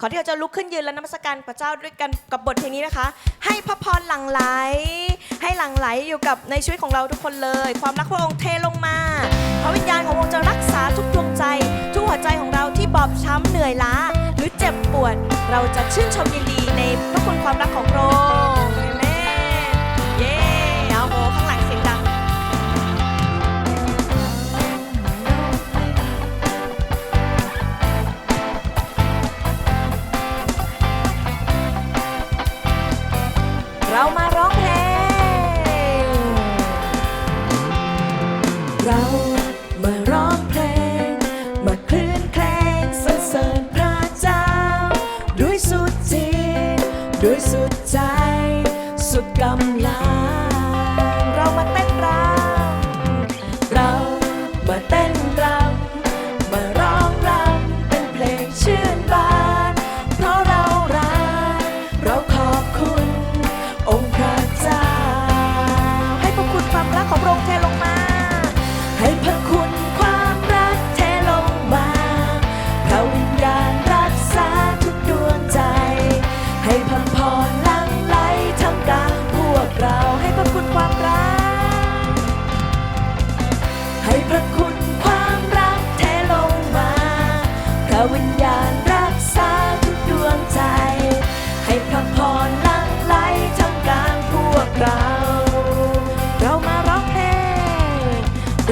ขอที่เราจะลุกขึ้นยืนและนมัสการพระเจ้าด้วยกันกับบทเพลงนี้นะคะ ให้พระพรหลั่งไหล ให้หลั่งไหลอยู่กับในชีวิตของเราทุกคนเลย ความรักพระองค์เทลงมาพระวิญญาณขององค์จะรักษาทุกดวงใจ ทุกหัวใจของเราที่บอบช้ำเหนื่อยล้า หรือเจ็บปวด เราจะชื่นชมยินดีในพระคุณความรักของพระองค์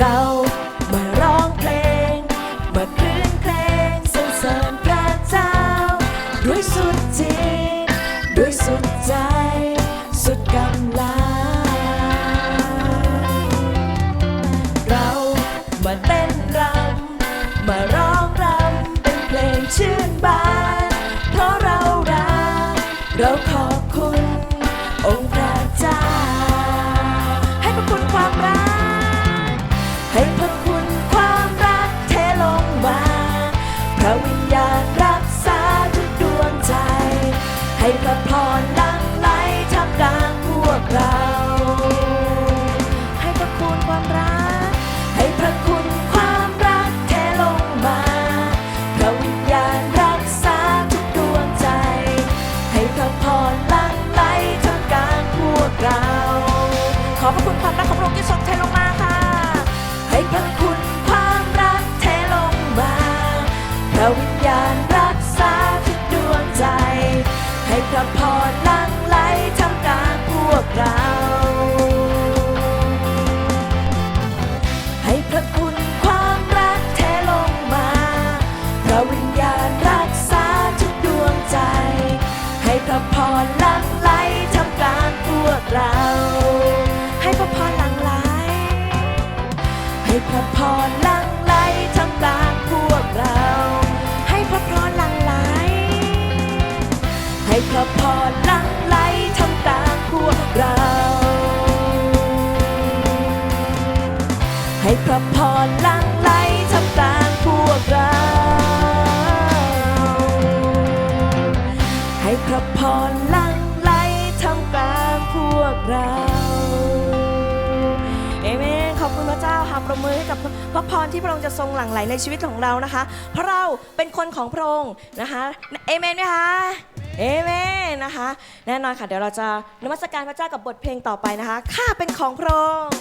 เรา ให้พระพรลังไหลทั้งตาพวกเรา ให้พระพรลังไหลทั้งตาพวกเรา ให้พระพรลังไหลทั้งตาพวกเราเอเมนขอบคุณพระเจ้าค่ะประมือให้กับพระพรที่พระองค์จะทรงหลั่งไหลในชีวิตของเรานะคะ เพราะเราเป็นคนของพระองค์นะคะเอเมนไหมคะ เอเมนนะคะ แน่นอนค่ะ เดี๋ยวเราจะนมัสการพระเจ้ากับบทเพลงต่อไปนะคะ ข้าเป็นของพระองค์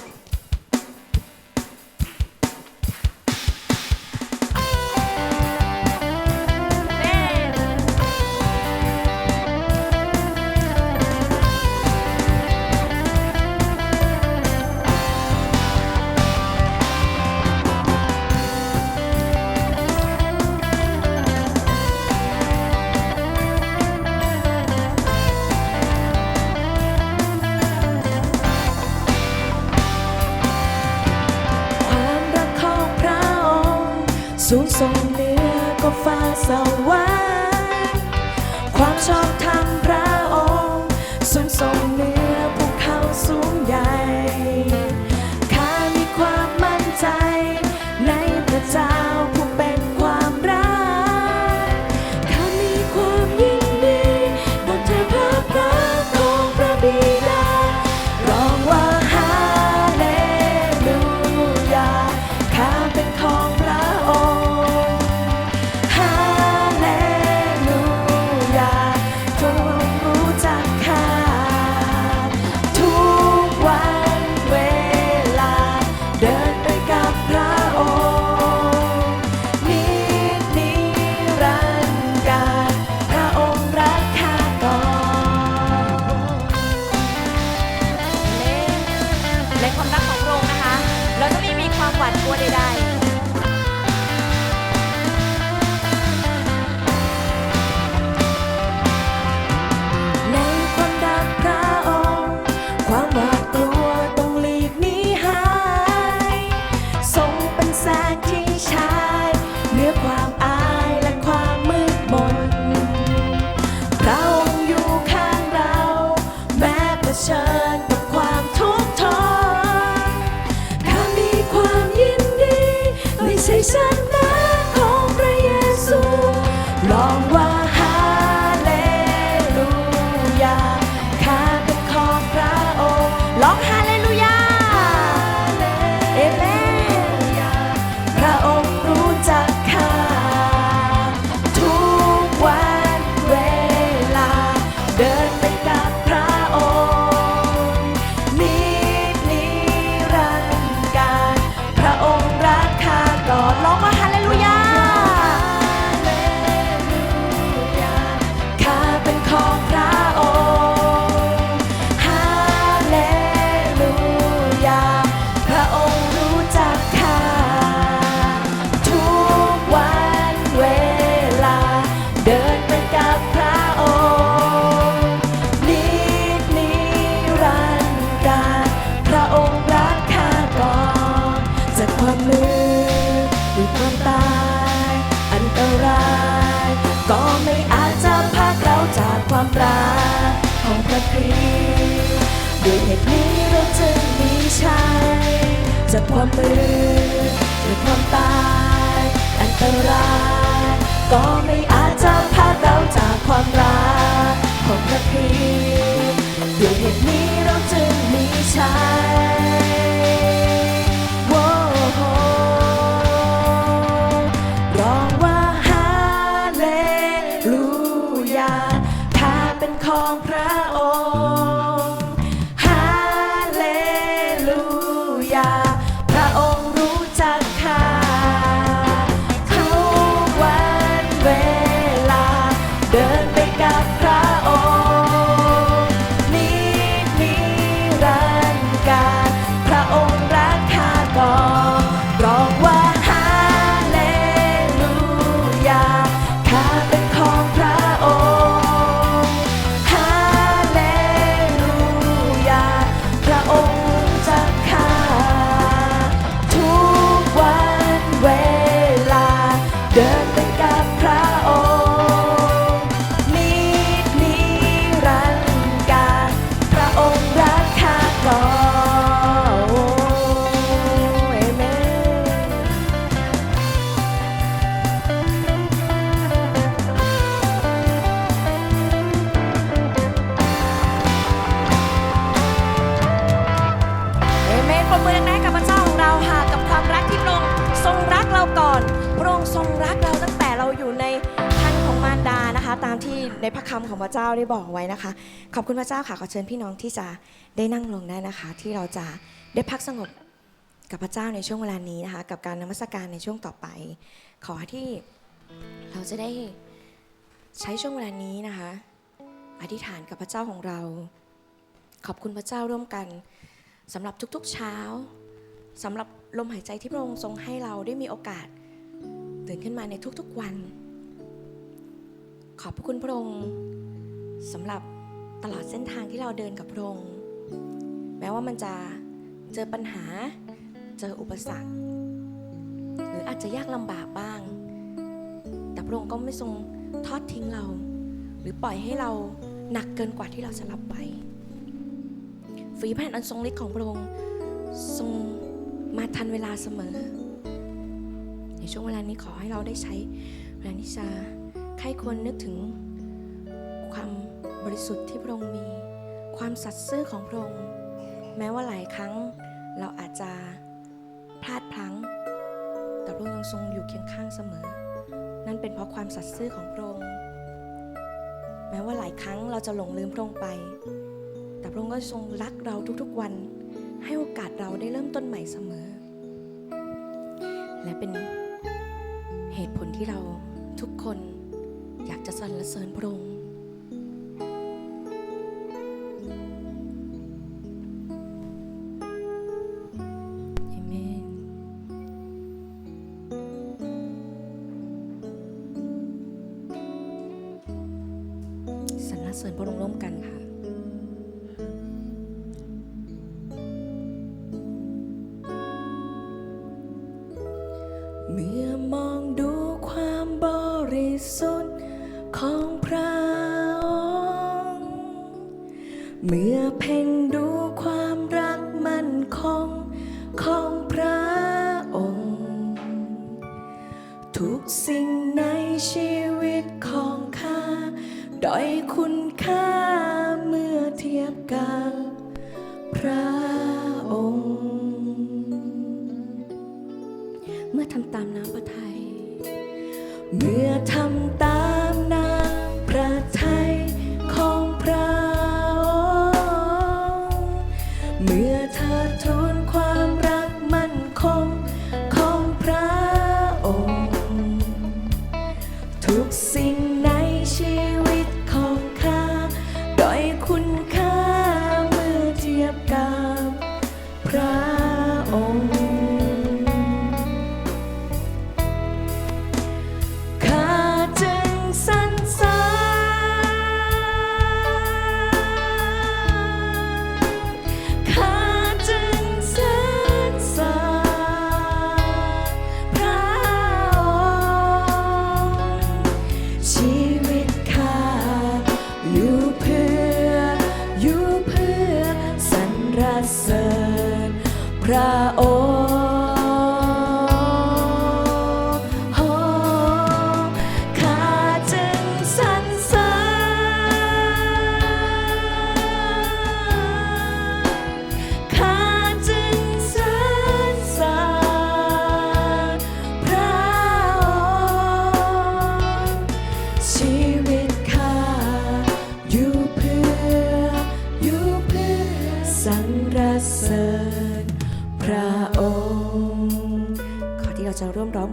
ความมืดหรือความตาย อันตราย ก็ไม่อาจจะพาเราจากความรักของพระคริสต์ด้วยเหตุนี้ ได้บอกไว้นะคะ ขอบคุณพระเจ้าค่ะขอเชิญพี่น้องที่จะได้นั่งลงได้นะคะ ที่เราจะได้พักสงบกับพระเจ้าในช่วงเวลานี้นะคะ กับการนมัสการในช่วงต่อไป ขอที่เราจะได้ใช้ช่วงเวลานี้นะคะ อธิษฐานกับพระเจ้าของเรา ขอบคุณพระเจ้าร่วมกันสำหรับทุกๆเช้าสำหรับลมหายใจที่พระองค์ทรงให้เราได้มีโอกาส ตื่นขึ้นมาในทุกๆวัน ขอบพระคุณพระองค์ สำหรับตลอดเส้นทางที่เราเดินกับพระองค์แม้ว่ามันจะเจอปัญหา เจออุปสรรค หรืออาจจะยากลำบากบ้าง แต่พระองค์ก็ไม่ทรงทอดทิ้งเรา หรือปล่อยให้เราหนักเกินกว่าที่เราจะรับไหวฝีพระหัตถ์อันทรงฤทธิ์ของพระองค์ทรงมาทันเวลาเสมอ ในช่วงเวลานี้ขอให้เราได้ใช้เวลานิชาใครควรนึกถึงความ บริสุทธิ์ที่พระองค์มี ความสัตย์ซื่อของพระองค์ แม้ว่าหลายครั้งเราอาจจะพลาดพลั้ง แต่พระองค์ยังทรงอยู่เคียงข้างเสมอ นั่นเป็นเพราะความสัตย์ซื่อของพระองค์ แม้ว่าหลายครั้งเราจะหลงลืมพระองค์ไป แต่พระองค์ก็ทรงรักเราทุกๆวัน ให้โอกาสเราได้เริ่มต้นใหม่เสมอ และเป็นเหตุผลที่เราทุกคนอยากจะสรรเสริญพระองค์ สรรเสริญพระองค์ร่วมกันค่ะ oh.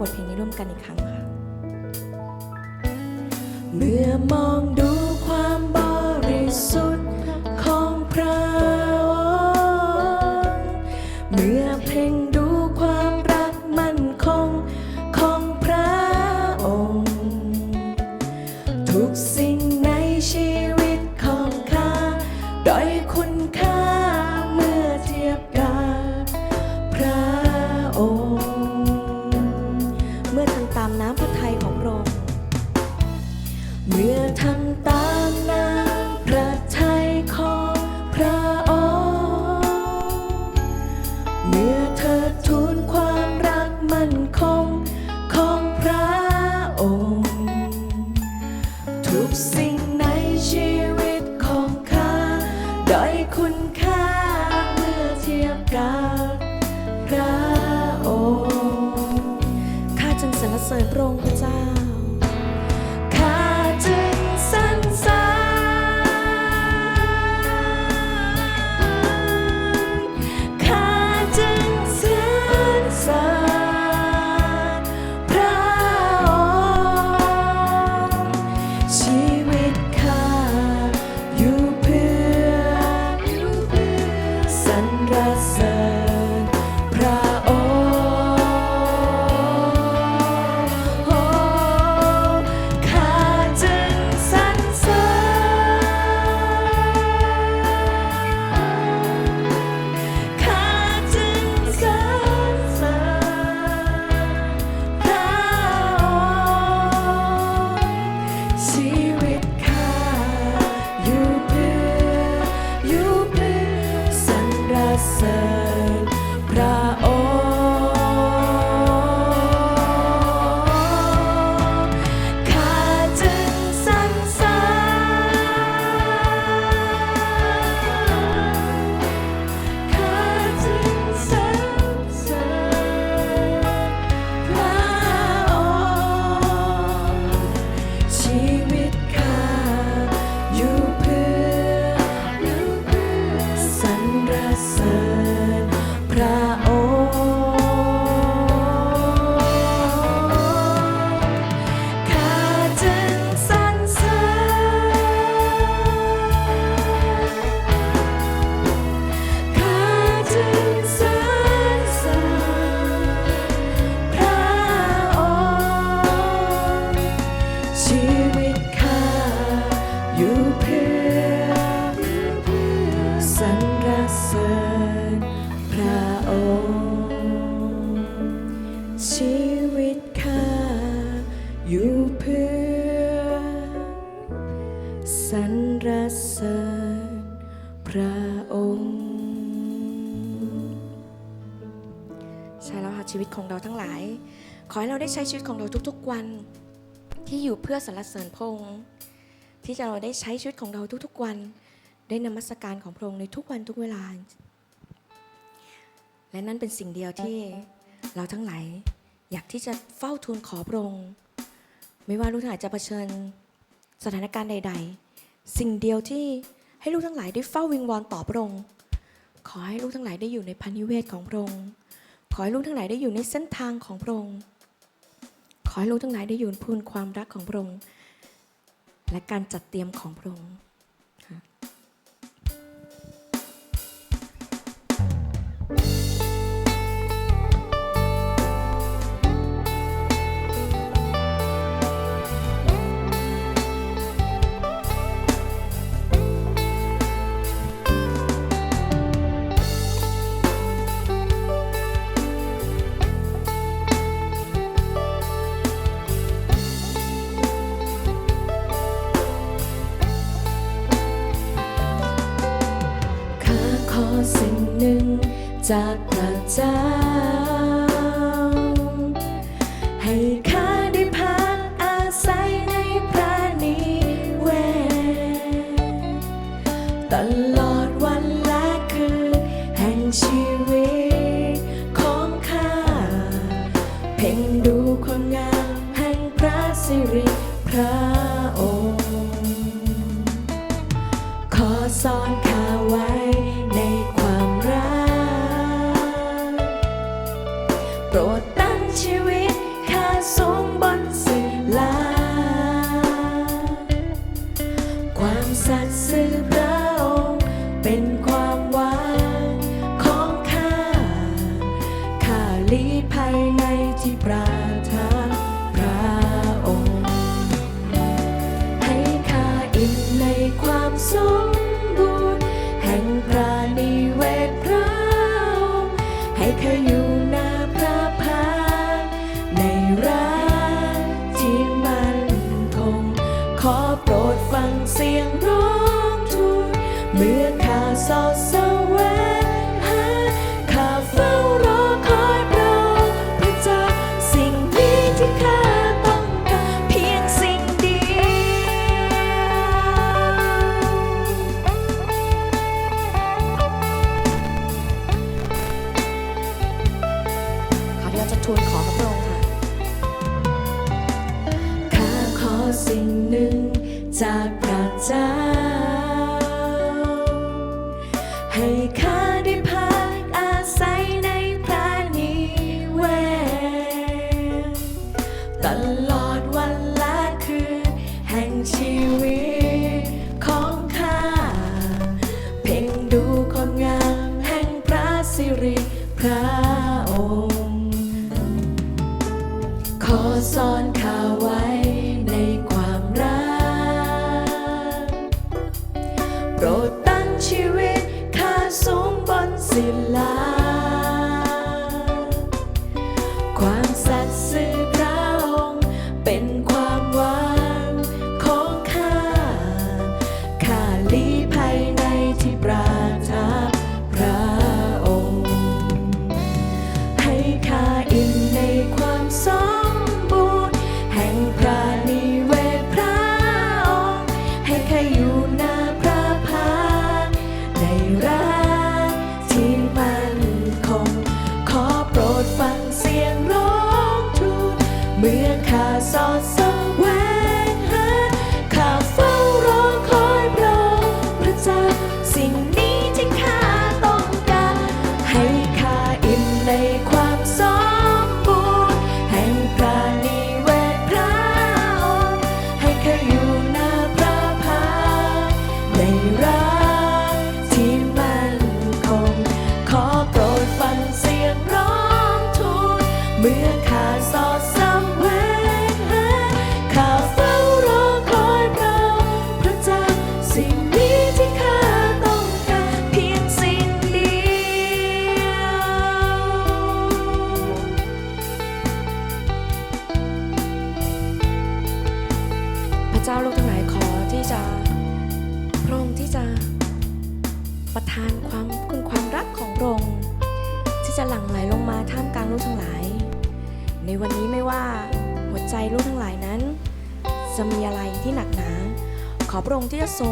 ทเพลงนี้ร่วมกันอีกครั้ง เราได้ใช้ชีวิตของเราทุกๆวัน ที่อยู่เพื่อสรรเสริญพระองค์ที่จะเราได้ใช้ชีวิตของเราทุกๆวัน ได้นมัสการของพระองค์ในทุกวันทุกเวลา และนั่นเป็นสิ่งเดียวที่เราทั้งหลายอยากที่จะเฝ้าทูลขอพระองค์ไม่ว่าลูกทั้งหลายจะเผชิญสถานการณ์ใด ๆ สิ่งเดียวที่ให้ลูกทั้งหลายได้เฝ้าวิงวอนต่อพระองค์ขอให้ลูกทั้งหลายได้อยู่ในพันิเวศของพระองค์ขอให้ลูกทั้งหลายได้อยู่ในเส้นทางของพระองค์ ให้ลูกทั้งหลายได้ยืนพูนความรักของพระองค์และการจัดเตรียมของพระองค์ สิ่งหนึ่งจากพระเจ้า ต ทูลขอพระองค์ค่ะข้าขอสิ่งหนึ่งจากพระเจ้า ความ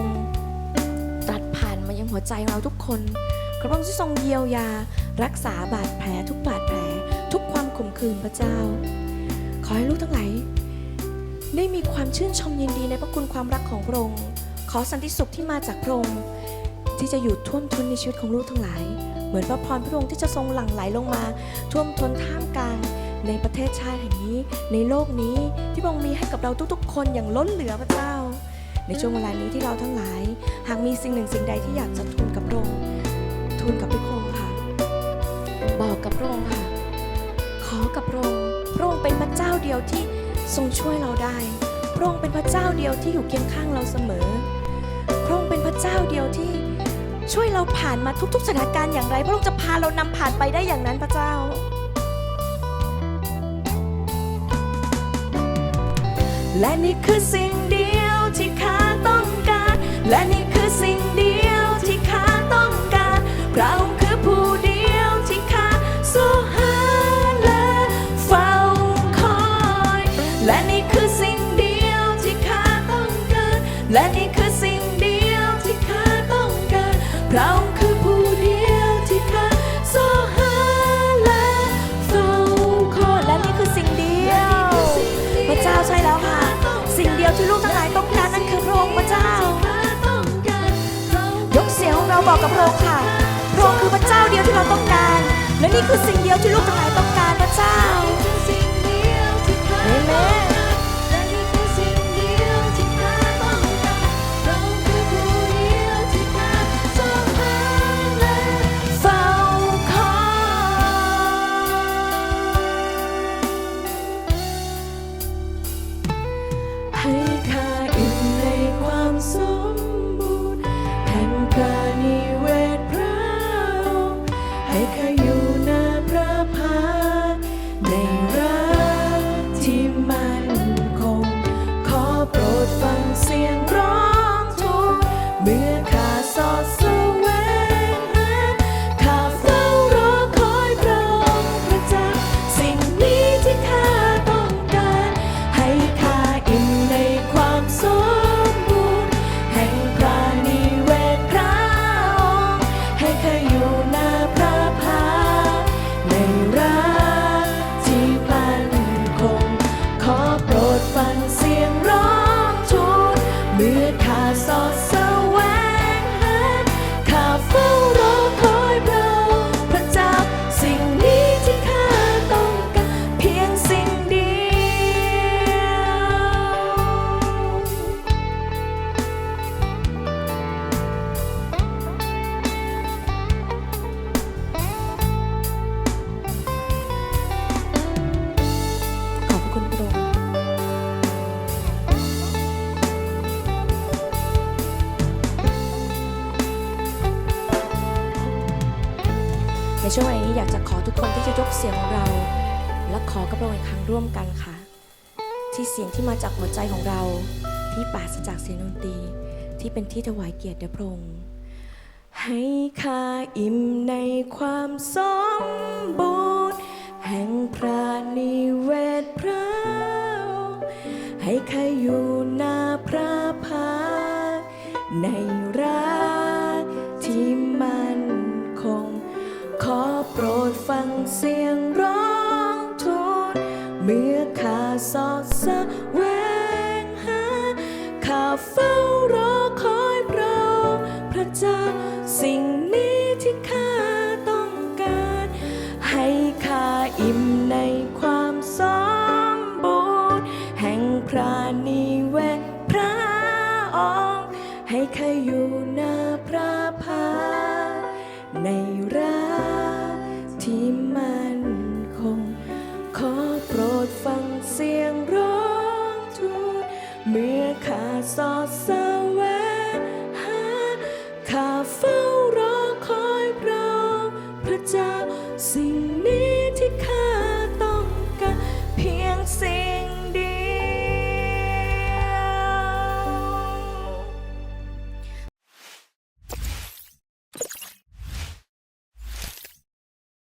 ระองค์ตรัสผ่านมายังหัวใจเราทุกคนขอพระองค์ที่ทรงเยียวยา รักษาบาดแผลทุกบาดแผล ทุกความขมขื่นพระเจ้า ขอให้ลูกทั้งหลายได้มีความชื่นชมยินดีในพระคุณความรักของพระองค์ ขอสันติสุขที่มาจากพระองค์ที่จะอยู่ท่วมท้นในชีวิตของลูกทั้งหลาย เหมือนพระพรพระองค์ที่จะทรงหลั่งไหลลงมา ท่วมท้นท่ามกลาง ในประเทศชาติแห่งนี้ ในโลกนี้ที่พระองค์มีให้กับเราทุกๆ คนอย่างล้นเหลือพระเจ้า ในช่วงเวลานี้ที่เราทั้งหลาย หากมีสิ่งหนึ่งสิ่งใดที่อยากจะทูลกับพระองค์ทูลกับพระองค์ค่ะ บอกกับพระองค์ค่ะ ขอกับพระองค์พระองค์เป็นพระเจ้าเดียวที่ทรงช่วยเราได้ พระองค์เป็นพระเจ้าเดียวที่อยู่เคียงข้างเราเสมอ พระองค์เป็นพระเจ้าเดียวที่ช่วยเราผ่านมาทุกๆสถานการณ์อย่างไร พระองค์จะพาเรานำผ่านไปได้อย่างนั้นพระเจ้า และนี่คือสิ่งเดียวที่ข้าต้องการ และนี่คือสิ่ง ที่เราต้องการ และนี่คือสิ่งเดียวที่ลูกทั้งหลายต้อง ช่วงเวลานี้อยากจะขอทุกคนที่จะยกเสียงของเรา และขอกับเราอีกครั้งร่วมกันค่ะ ที่เสียงที่มาจากหัวใจของเรา ที่ปราศจากเสียงดนตรี ที่เป็นที่ถวายเกียรติแด่พระองค์ให้ข้าอิ่มในความสมบูรณ์แห่งพระนิเวศพระให้ข้าอยู่หน้าพระพักใน รดฟังเสียงร้องทูลเมื่อข้าสอดแสวงหาข้าเฝ้า